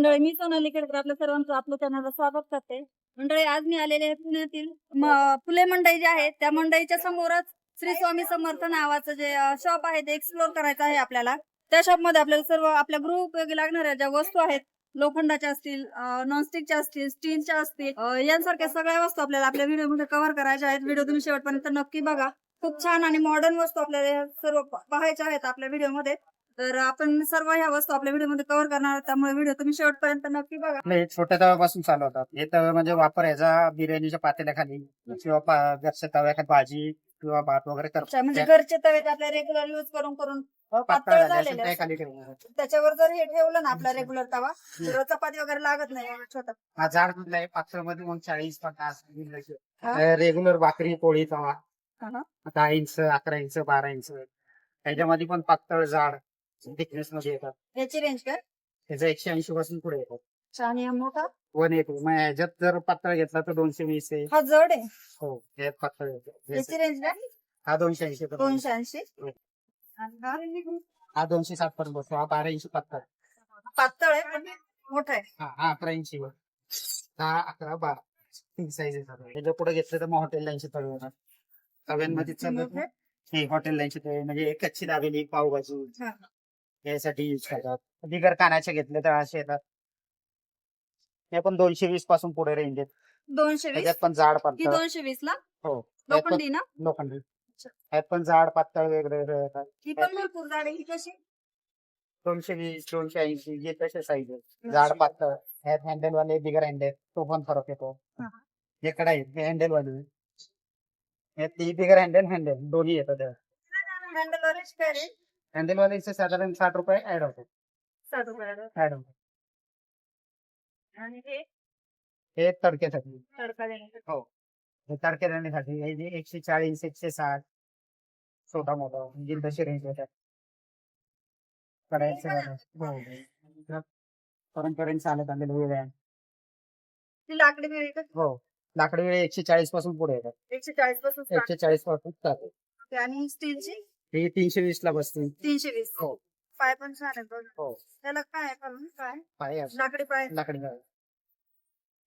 मंडळी मी सोनाली केडकर आपल्या सर्वांचं आपलं चॅनलला स्वागत करते. मंडळी आज मी आलेले आहे पुण्यातील फुले मंडई जी आहे त्या मंडईच्या समोरच श्री स्वामी समर्थ नावाचं जे शॉप आहे ते एक्सप्लोर करायचं आहे आपल्याला. त्या शॉपमध्ये आपल्याला सर्व आपल्या गृह उपयोगी लागणाऱ्या ज्या वस्तू आहेत लोखंडाच्या असतील नॉनस्टिकच्या असतील स्टीलच्या असतील यांसारख्या सगळ्या वस्तू आपल्याला आपल्या व्हिडिओमध्ये कव्हर करायच्या आहेत. व्हिडिओ तुम्ही शेवटपर्यंत नक्की बघा. खूप छान आणि मॉडर्न वस्तू आपल्याला सर्व पाहायच्या आहेत आपल्या व्हिडिओमध्ये. तर आपण सर्व ह्या वस्तू आपल्या व्हिडिओमध्ये कव्हर करणार आहोत. त्यामुळे व्हिडिओ तुम्ही शेवटपर्यंत नक्की बघा. आपले छोट्या तव्यापासून चालू होतात. हे तवे म्हणजे वापरायचा बिर्याणीच्या पातेल्याखाली किंवा पा- घरच्या तव्याखाली भाजी किंवा भात वगैरे अच्छा, म्हणजे करतो घरचे तवे आपल्या रेग्युलर युज करून करून पातळ पातळ झाले झालेले. खाली ठेवणार. त्याच्यावर जर हे ठेवलं ना आपला रेग्युलर तवा तर चपाती वगैरे लागत नाही एवढा छोटा. हा आहे पातळमध्ये मग चाळीस पन्नास हा. रेग्युलर भाकरी पोळी तवा. हा, हा. दहा इंच अकरा इंच बारा इंच. त्याच्यामध्ये पण पातळ झाड थिकनेस मध्ये येतात याची रेंज काय? त्याचं एकशे ऐंशी पासून पुढे येतात अच्छा, आणि हा मोठा वन एक मग ह्याच्यात जर पातळ घेतला तर दोनशे वीस आहे. हा जड आहे. हो ह्यात पातळ याची रेंज काय? हा दोनशे ऐंशी पर्यंत. दोनशे ऐंशी. हो. आणि हा? हा दोनशे साठ पर्यंत बसतो. हा बारा इंची पातळ. पातळ आहे पण मोठा आहे. हा हा अकरा इंची वर दहा अकरा बारा. तीन साईज त्याच्या पुढे घेतलं तर मग हॉटेल लाईनचे तळे होणार. तव्यांमध्ये चालत मोठे? नाही हॉटेल लाईनचे तळे म्हणजे एक कच्ची दाबेली पावभाजी. हा. यासाठी युज करतात. बिगर कानाचे घेतले तर असे येतात. हे पण दोनशे वीसपासून पुढे रेंज आहेत. दोनशे वीस? त्याच्यात पण जाड ही पातळ. दोनशे वीस ला? हो. यात पण लोखंडी ना? लोखंडी. यात पण जाड पातळ वेगवेगळे येतात. ही पण भरपूर जाड आहे. ही कशी? दोनशे वीस दोनशे ऐंशी जे तसे साईज आहे जाड पातळ. ह्यात हँडल वाले बिगर हँडल तो पण फरक येतो. हा. कडा आहेत. हे हँडल वाले ह्यात ती बिगर हँडल हँडल दोन्ही येतात हँडल ऑरेंज काय रे हँडल वाल्याचे साधारण साठ रुपये ऍड होतात साठ रुपयाला ऍड होतात आणि हे? हे तडक्यासाठी तडका देण्यासाठी. हे. तडक्या देण्यासाठी. हे जे एकशे चाळीस एकशे साठ छोटा मोठा म्हणजे तशी रेंज येतात कडायचं हो पर्यंत चालत आलेलं वेळ आहे. ती लाकडी मिळेल का? हो. लाकडी वेळ एकशे चाळीसपासून पुढे येतात. एकशे चाळीसपासून एकशे चाळीसपासून होते. आणि स्टीलची हे तीनशे वीस ला बसतील. तीनशे वीस. हो. पाय पण छान आहेत बघ. हो. त्याला काय आहे करून काय पाय असं लाकडी पाय. लाकडी गाळ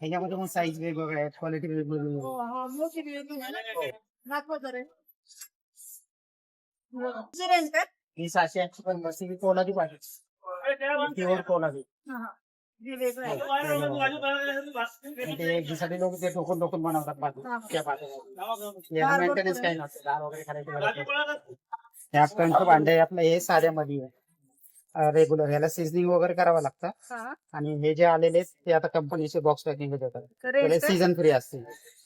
ह्याच्यामध्ये पण साईज वेगवेगळ्या आहेत क्वालिटी वेगवेगळी हो, आहे. हा, मोठी बिल्डिंग आहे. ना. दाखवा जरा. किती रेंज काय ही सहाशे ऐंशी पण बसते. ही कोणाची पाहिजे? प्युअर कोणाची? हा, हा. हे वेगळं आहे. आणि ते लोक टोकून टोकून बनवतात हा. त्या दार मेंटेनन्स काही नसतं. दार वगैरे करायची गरज नाही. हे आपलं भांडे आपलं हे साध्यामध्ये आहे. रेग्युलर ह्याला सिझनिंग वगैरे करावं लागतं. हा. आणि हे जे आलेले आहेत, ते आता कंपनीचे बॉक्स पॅकिंग देतात तर? सीझन फ्री असते.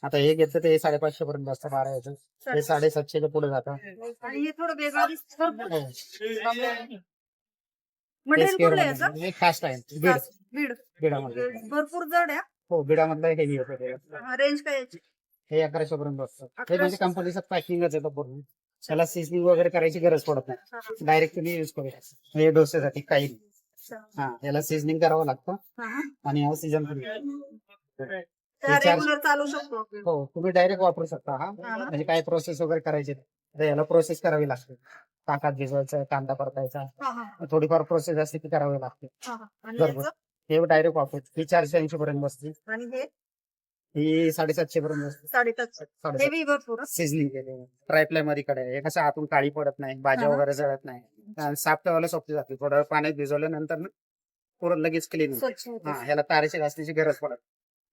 आता हे घेतलं तर हे साडेपाचशे पर्यंत असतं बारा याचं. हे साडेसातशेच्या पुढे जातं. आणि हे थोडं वेगळं दिसतं. हो. मटेरियल कुठलं आहे याचं? हे फास्ट आहे. बीड. बीड. बीडामध्ये भरपूर जड आहे. हो बीडामधलं हेवी होतं. ते रेंज काय याची? हे अकराशे पर्यंत असतं हे म्हणजे. कंपनीचं पॅकिंगच येतं पूर्ण. त्याला सिझनिंग वगैरे करायची गरज पडत नाही. डायरेक्ट तुम्ही युज करू शकता हे डोसेसाठी काही नाही. हा याला सिझनिंग करावं लागतं. आणि हा रेग्युलर चालू शकतो. हो तुम्ही डायरेक्ट वापरू शकता हा. म्हणजे काय प्रोसेस वगैरे करायची याला प्रोसेस करावी लागते. ताकात भिजवायचं कांदा परतायचा. थोडीफार प्रोसेस असते ती करावी लागते. बरोबर. हे डायरेक्ट वापरू ही चारशे ऐंशी पर्यंत बसते. हे साडेसातशे पर्यंत बसते साडेसातशे. साडेसात हेवी भरपूर. हं. सिझनिंग केले ट्रायप्लायमध्ये कडे. हे कसं आतून काळी पडत नाही भाज्या हा. वगैरे जळत नाही. आणि साफ ठेवायला सोपी जाते. थोडं पाण्यात भिजवल्यानंतर ना पूर्ण लगेच क्लीन स्वच्छ होतं. हा ह्याला तारेचे घासण्याची गरज पडत.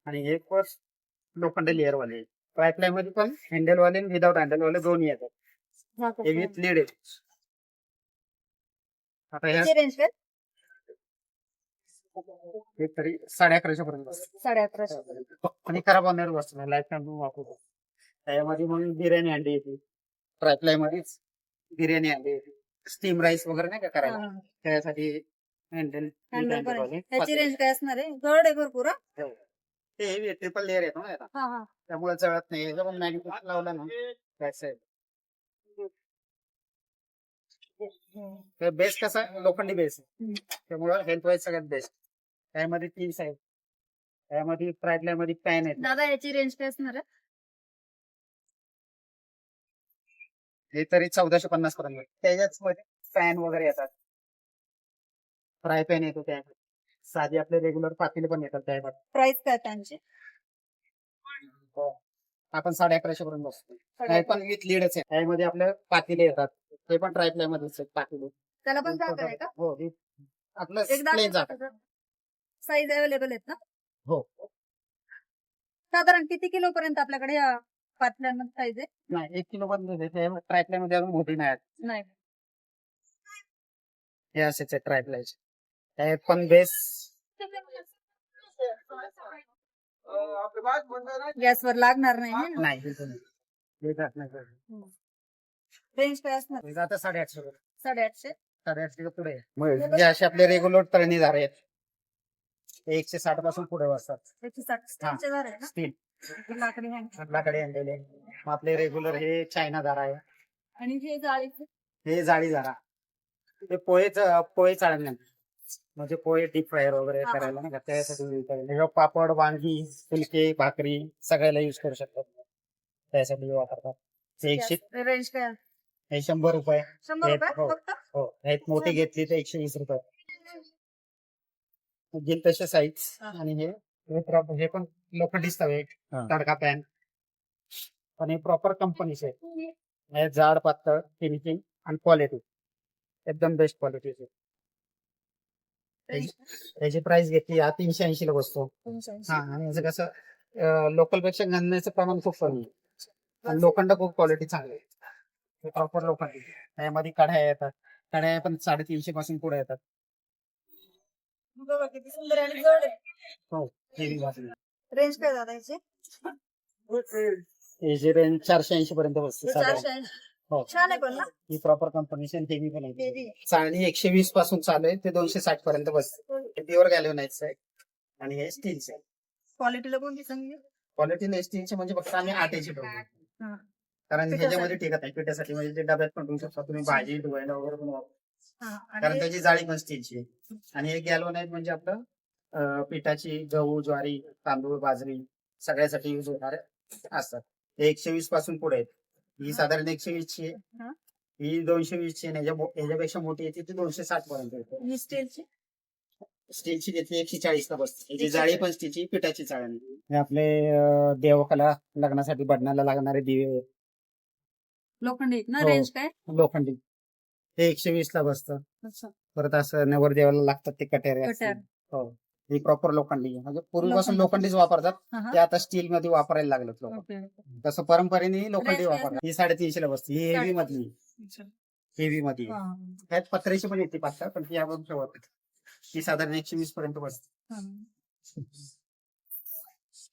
आणि हे कोर्स लोखंड लेअर वाले ट्रायप्लायमध्ये पण हँडल वाले विदाउट हँडल वाले दोन्ही येतात. हा, हे विथ लीड आहे. आता ह्या काय हे तरी साडे अकराशे पर्यंत. साडे अकराशे आणि खराब होणार वस्तू लाईफ टाइम वापरतो त्याच्यामध्ये मग बिर्याणी अंडी येते. ट्रायप्लाय मध्येच बिर्याणी अंडी येते. स्टीम राईस वगैरे नाही का करायला? हा, हा. त्यासाठी हँडल Handle पण. आहे. याची रेंज काय असणार आहे? जड आहे भरपूर हं. ते ट्रिपल लेअर येतो ना याला हा हा. त्यामुळे जळत नाही. याचा पण मॅग्नेट लावला ना? That's it. तर बेस कसा? लोखंडी बेस हम्म. त्यामुळे हेल्थ वाईज सगळ्यात बेस्ट त्यामध्ये तीन साईड त्यामध्ये फ्राईडलायमध्ये पॅन आहेत दादा याची रेंज काय असणार आहे? हे तरी चौदाशे पन्नास पर्यंत. त्याच्याच मध्ये पॅन वगैरे येतात. फ्राय पॅन येतो त्या साधी आपले रेग्युलर पातेले पण येतात त्यामध्ये. प्राइस काय त्यांची? आपण साडे अकराशे पर्यंत बसतो. नाही पण विथ लीडच आहे. त्यामध्ये आपले पातेले येतात. ते पण ट्रायप्लाय मध्येच आहेत पातेले. त्याला पण झाकण आहे का? हो हे आपलं एकदा प्लेन जात. साईज अवेलेबल आहेत ना? हो. साधारण किती किलो पर्यंत आपल्याकडे या पातल्यांमध्ये साईज आहे? नाही एक किलो पण ट्रायप्लायमध्ये अजून मोठी नाही आहेत. हे असेच पण बेस गॅसवर लागणार नाही है ना? नाही बिलकुल नाही. हे जात नाही sir. रेंज काय असणार? हे जातं साडेआठशे रुपये. साडेआठशे? साडेआठशे पुढे. आहे. असे आपले रेग्युलर तळणीदार आहेत. ते एकशे साठपासून पुढे बसतात एकशे साठ. स्टीलचे झाले ना? स्टील. लाकडी आणलेले मग आपले रेग्युलर हे चायना दारा आहे. आणि हे जाळीचे हे जाळी दारा. ते पोहेच पोहे चाळण म्हणजे पोहे डीप फ्रायर वगैरे हा. करायला नाही का? त्यासाठी use करायला. हे पापड वांगी फुलके भाकरी सगळ्याला युज करू शकतात त्यासाठी वापरतात. एकशे रेंज काय? आहे? हे शंभर रुपये. शंभर हे- रुपये हो. फक्त? हो. हे मोठी घेतली तर एकशे वीस रुपये. घेईल तसे साईज. आणि हे हे प्रॉपर हे पण लोखंडीच तवे हा. तडका पॅन पण हे प्रॉपर कंपनीचे हे जाड पातळ फिनिशिंग आणि क्वालिटी एकदम बेस्ट क्वालिटीचे त्याची प्राइस घेतली हा तीनशे ऐंशी ला बसतो. हा आणि याचं कसं लोकलपेक्षा घालण्याचं प्रमाण खूप कमी आहे. आणि लोखंड खूप क्वालिटी चांगली आहे प्रॉपर लोखंड त्यामध्ये कढाया येतात. कढाया पण साडेतीनशे पासून पुढे येतात. बघा किती सुंदर आणि जड रेंज काय दादा याची याची रेंज चारशे ऐंशी पर्यंत बसते साधारण. चारशे ऐंशी. हो छान आहे पण ना ही प्रॉपर आणि हेवी पण आहे Heavy. चाळणी एकशे वीसपासून चालू आहे ते दोनशे साठ पर्यंत बसते हे प्युअर गॅल्वनाइजचं आहे आणि हे स्टीलचं क्वालिटीला कोणती सांगली क्वालिटी स्टीलचे म्हणजे फक्त आम्ही आटेची ठेवतो हा. कारण. ह्याच्यामध्ये टिकत आहे पिठासाठी म्हणजे ते डब्यात पण ठेवू शकता तुम्ही भाजी धुवायला वगैरे पण वापरू. हा, कारण त्याची जाळी पण स्टीलची आणि हे गॅल्वनाइज म्हणजे आपलं पिठाची गहू ज्वारी तांदूळ बाजरी सगळ्यासाठी युज होणारे असतात. हे एकशे वीसपासून पुढे आहेत. ही. साधारण एकशे वीस ची आहे. हा. दोनशे वीस ची ह्याच्यापेक्षा मोठी येते ती दोनशे साठ पर्यंत येते. स्टीलची? स्टीलची घेतली एकशे चाळीस ला बसते. जाळी. पण स्टीलची पिठाची चाळणी हे आपले देवकाला लग्नासाठी बडण्याला लागणारे दिवे लोखंडी? आहेत ना हो. रेंज काय? लोखंडी. ते एकशे वीस ला बसतं. परत असं नवर देवाला लागतात ते कटेरे कट्यार. हो ही प्रॉपर लोखंडी. म्हणजे पूर्वीपासून लोखंडी. लोखंडीच वापरतात. ते आता स्टील मध्ये वापरायला लागलेत लोक. तसं परंपरेने लोखंडी वापरतात ही साडेतीनशे ला बसते ही हेवी मधली. हेवी मध्ये त्यात पत्र्याची पण येते पातळ पण ती आपण ठेवत. ही साधारण एकशे वीस पर्यंत बसते.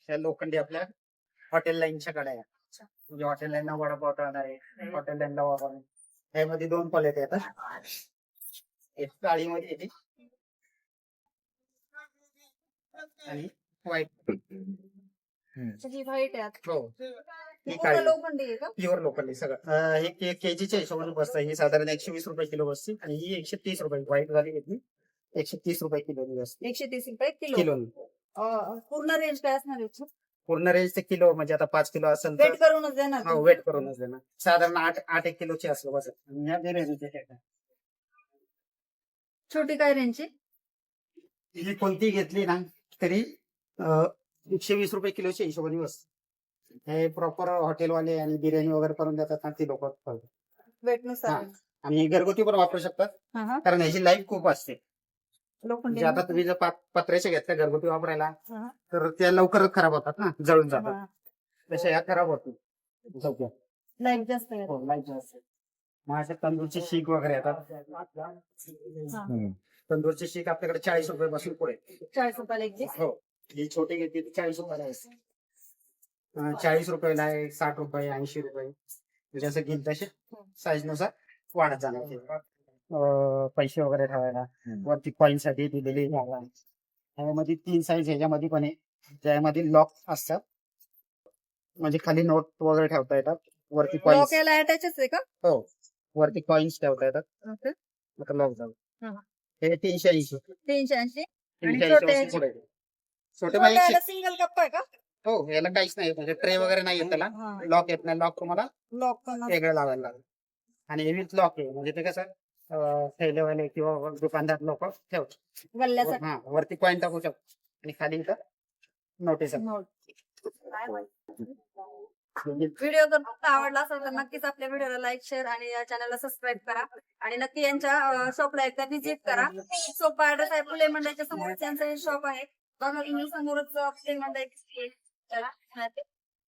ह्या लोखंडी आपल्या हॉटेल लाईनच्या कडे आहे म्हणजे हॉटेल लाईनला वडापाव तळणार आहे हॉटेल लाईनला वापरणार त्यामध्ये दोन क्वालिटी येतात एक काळीमध्ये येते. आणि व्हाईट व्हाईट. हो ही. काळी. लोखंडी प्युअर लोकल सगळं. हे के- केजीच्या हिशोबाने बसतं. ही साधारण एकशे वीस रुपये किलो बसते. आणि ही एकशे तीस रुपये. व्हाईट झाली घेतली. एकशे तीस रुपये किलो बसते. एकशे तीस रुपये किलो. किलो पूर्ण रेंज काय असणार पूर्ण रेंज ते किलो म्हणजे आता पाच किलो असेल तर वेट करूनच देणार हो वेट करूनच देणार. साधारण आठ आठ एक किलोची असलं बस. हे काय. छोटी काय रेंजची ही कोणती घेतली ना तरी अं, एकशे वीस रुपये किलोच्या हिशोबाने बसते हे प्रॉपर हॉटेलवाले आणि बिर्याणी वगैरे करून देतात ना ती लोक. वेटनुसार. हा. आणि हे घरगुती पण वापरू शकतात. हा, हा. कारण ह्याची लाईफ खूप असते. लोखंडी म्हणजे आता तुम्ही जर पात- पत्र्याच्या घेतल्या घरगुती वापरायला हा. तर त्या लवकरच खराब होतात ना जळून जातात हा. तशा ह्या खराब होत नाही. लाईफ जास्त आहे हो, जास्त. मग तंदूरचे शीक वगैरे येतात हा. हम्म. तंदूरचे शीक आपल्याकडे चाळीस रुपये पासून पुढे चाळीस रुपयाला एक हो ही छोटी घेतली ती चाळीस रुपयाला अं, चाळीस रुपयाला आहे साठ रुपये ऐंशी रुपये जसं घेईल तसे साईजनुसार वाढत जाणार ते. अं, पैसे वगैरे ठेवायला. वरती कॉइनसाठी दिलेली जागा. ह्यामध्ये तीन साईज ह्याच्यामध्ये पण आहे. ज्यामध्ये लॉक असतात. म्हणजे खाली नोट वगैरे ठेवता येतात. वरती अटॅचच आहे का? हो. वरती कॉइन्स ठेवता येतात. आता लॉक जाऊ. हा. हे तीनशे ऐंशी. तीनशे ऐंशी? तीनशे छोटे ऐंशी? पुढे म्हणजे सिंगल कप्पा आहे का? हो याला काहीच नाही म्हणजे ट्रे वगैरे नाही येत त्याला. हा. लॉक येत नाही. लॉक तुम्हाला लॉक. वेगळं लावायला लागेल. आणि हे विथ लॉक आहे. म्हणजे ते कसं थैलेवाले किंवा दुकानदार लोक ठेवतात गल्ल्यासाठी हा वरती कॉईन टाकू शकतो आणि खाली इथं नोटीस व्हिडिओ जर फक्त आवडला असेल तर नक्कीच आपल्या व्हिडिओला लाईक शेअर आणि या चॅनलला सबस्क्राईब करा. आणि नक्की यांच्या शॉपला एकदा व्हिजिट करा. सोपा ऍड्रेस आहे फुले मंडईच्या समोर त्यांचं हे शॉप आहे. बघा समोरच फुले. चला,